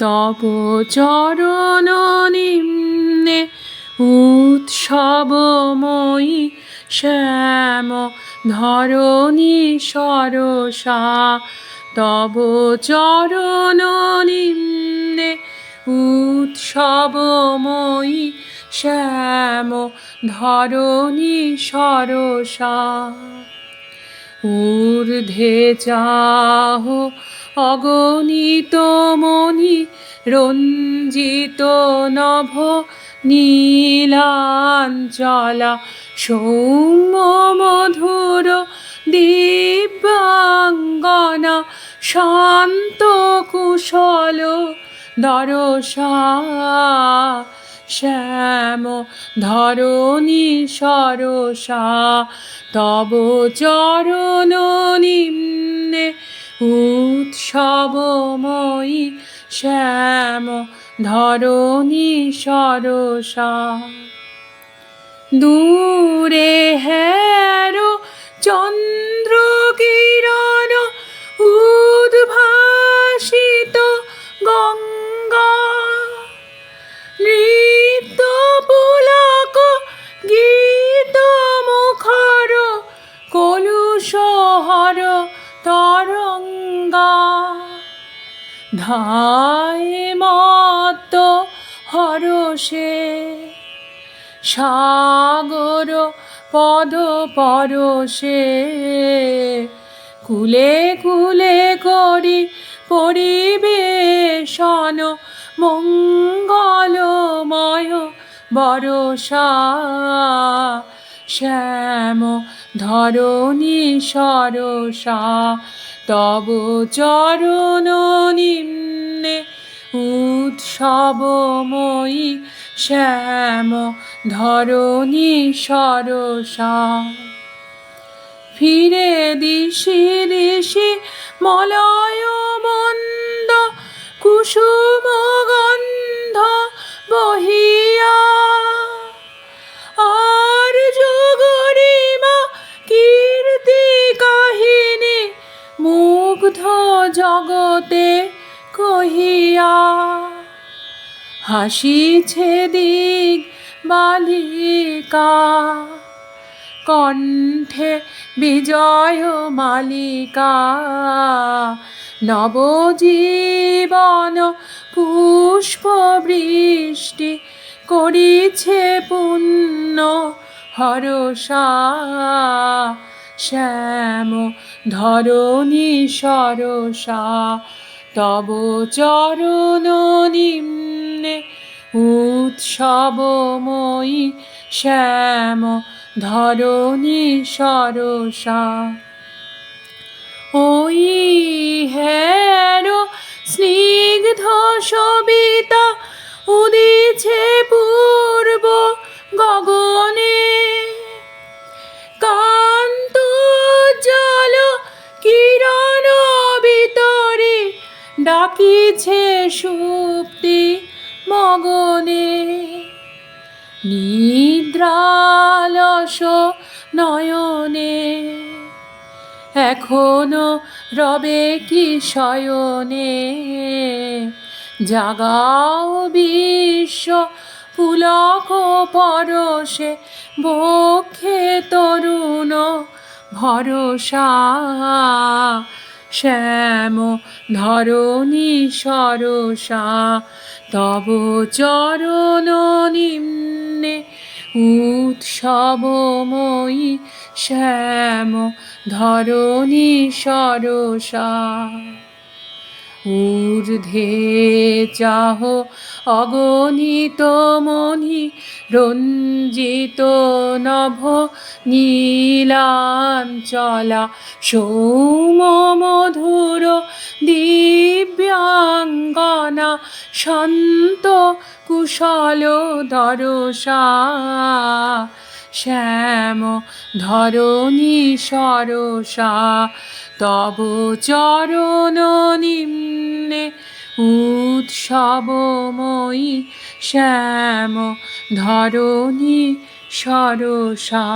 তব চরণ নিম্নে উৎসবময়ী শ্যাম ধরণী সরসা। তব চরণ নিম্নে উৎসবময়ী শ্যাম ধরণী সরসা। ঊর্ধ্বে চাহ অগণিত মণি, রঞ্জিত নভ নীলাঞ্চলা সৌম্য মধুর দিব্যাঙ্গনা, শান্ত কুশল দরসা, শ্যাম ধরণী সরসা, তব চরণ নিম্নে উৎসবময়ী শ্যাম ধরণী সরসা। দূরে হ্যার চন্দ্র কিরণ উদ্ভাসিত গঙ্গা ধায় মত হরষে। সাগর পদ পরশে। কুলে কুলে করি পরিবেশন, মঙ্গলময় বরষা শ্যাম ধরণী সরসা, তব চরণ নিম্নে উৎসবময়ী শ্যাম, ধরণী সরসা। ফিরে দিশি দিশি মলয় মন্দ কুসুম গন্ধ বহিয়া। আর যোগরিমা কীর্তি কাহিনী মুগ্ধ জগতে কহিয়া। হাসিছে দিক বালিকা। কণ্ঠে বিজয় মালিকা। নবজীবন পুষ্প বৃষ্টি করিছে পুণ্য হরসা শ্যাম ধরণী সরসা তব চরণ নিম্নে উৎসবময়ী শ্যাম ধরণী সরসা। ওই হ্যারো স্নিগ্ধ সবিতা উদিছে পূর্ব গগনে। কান্ত জল কিরণ ভিতরে ডাকিছে সুপ্তি মগনে। নিদ্রালস নয়নে এখনও রবে কি শয়নে? জাগাও বিশ্ব পুলক পরশে বক্ষে তরুণ ভরসা। শ্যাম ধরণী সরসা তব চরণ নিম্নে উৎসবময়ী শ্যাম ধরণী সরসা। ঊর্ধ্বে চাহ অগণিত মণি রঞ্জিত নভ নীলাঞ্চলা সৌম মধুর দিব্যাঙ্গনা শান্ত কুশল দরসা। শ্যাম ধরণী সরসা তব চরণ নিম্নে উৎসবময়ী শ্যাম ধরণী সরসা।